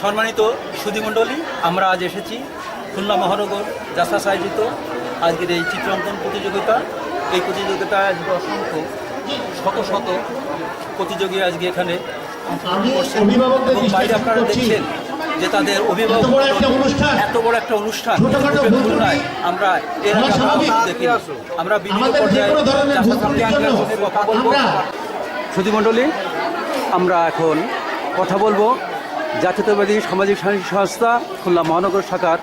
সম্মানিত সুধীমণ্ডলী আমরা আজ এসেছি খুলনা মহানগর জাসাস আয়োজিত আজকের এই চিত্রাঙ্কন প্রতিযোগিতা। এই প্রতিযোগিতায় আজকে অসংখ্য শত শত প্রতিযোগী আজকে এখানে বাইরে আপনারা দেখছেন যে তাদের অভিভাবক এত বড় একটা অনুষ্ঠান। এত বড় একটা অনুষ্ঠান। ছোটখাটো খুলনায় আমরা এর আগে আমরা স্বাভাবিক। কখনো আমরা বিভিন্ন পর্যায়ে কথা বলব। সুধীমণ্ডলী আমরা এখন কথা বলব। জাতীয়তাবাদী সামাজিক সংস্থা খুলনা মহানগর শাখার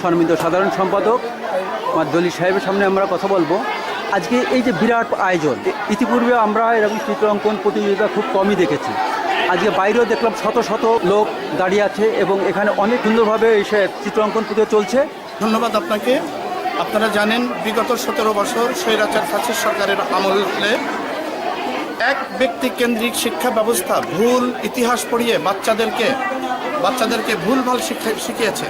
সম্মানিত সাধারণ সম্পাদক আমার দলি সাহেবের সামনে আমরা কথা বলব। আজকে এই যে বিরাট আয়োজন, ইতিপূর্বে আমরা এরকম চিত্রাঙ্কন প্রতিযোগিতা খুব কমই দেখেছি। আজকে বাইরেও দেখলাম শত শত লোক দাঁড়িয়ে আছে এবং এখানে অনেক সুন্দরভাবে এসে চিত্রাঙ্কন প্রতিযোগিতা চলছে। ধন্যবাদ আপনাকে। আপনারা জানেন, বিগত সতেরো বছর স্বৈরাচার ফাঁসির সরকারের আমলে এক ব্যক্তি কেন্দ্রিক শিক্ষা ব্যবস্থা ভুল ইতিহাস পড়িয়ে বাচ্চাদেরকে বাচ্চাদেরকে ভুলভাল শিক্ষা শিখিয়েছে।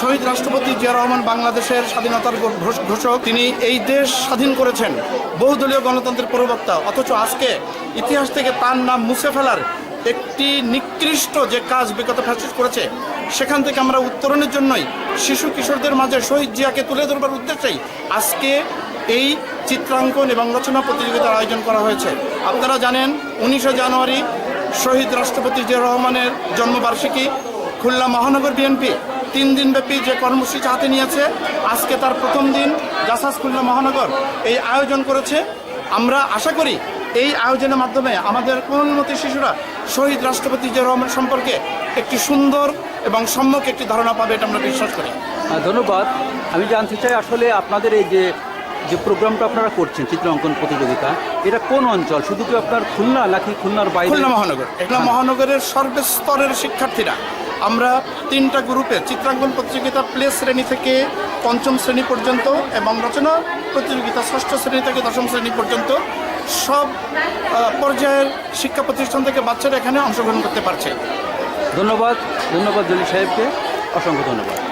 শহীদ রাষ্ট্রপতি জিয়া রহমান বাংলাদেশের স্বাধীনতার ঘোষক। তিনি এই দেশ স্বাধীন করেছেন। বহুদলীয় গণতন্ত্রের প্রবক্তা। অথচ আজকে ইতিহাস থেকে তার নাম মুছে ফেলার একটি নিকৃষ্ট যে কাজ বিগত ফ্যাসিস্ট করেছে, সেখান থেকে আমরা উত্তরণের জন্যই শিশু কিশোরদের মাঝে শহীদ জিয়াকে তুলে ধরবার উদ্দেশ্যেই আজকে এই চিত্রাঙ্কন এবং রচনা প্রতিযোগিতার আয়োজন করা হয়েছে। আপনারা জানেন, উনিশে জানুয়ারি শহীদ রাষ্ট্রপতি জিয়া রহমানের জন্মবার্ষিকী, খুলনা মহানগর বিএনপি তিন দিনব্যাপী যে কর্মসূচি হাতে নিয়েছে, আজকে তার প্রথম দিন জাসাস খুলনা মহানগর এই আয়োজন করেছে। আমরা আশা করি এই আয়োজনের মাধ্যমে আমাদের কোমলমতি শিশুরা শহীদ রাষ্ট্রপতি জিয়া রহমান সম্পর্কে একটি সুন্দর এবং সম্যক একটি ধারণা পাবে এটা আমরা বিশ্বাস করি। ধন্যবাদ। আমি জানতে চাই, আসলে আপনাদের এই যে যে প্রোগ্রামটা আপনারা করছেন চিত্রাঙ্কন প্রতিযোগিতা এটা কোন অঞ্চল? শুধু কি আপনার খুলনা নাকি খুলনার বাইরে? খুলনা মহানগর। এগুলো মহানগরের সর্বস্তরের শিক্ষার্থীরা। আমরা তিনটা গ্রুপে চিত্রাঙ্কন প্রতিযোগিতা প্লে শ্রেণি থেকে পঞ্চম শ্রেণি পর্যন্ত এবং রচনা প্রতিযোগিতা ষষ্ঠ শ্রেণি থেকে দশম শ্রেণি পর্যন্ত সব পর্যায়ের শিক্ষা প্রতিষ্ঠান থেকে বাচ্চারা এখানে অংশগ্রহণ করতে পারছে। ধন্যবাদ। ধন্যবাদ জলি সাহেবকে। অসংখ্য ধন্যবাদ।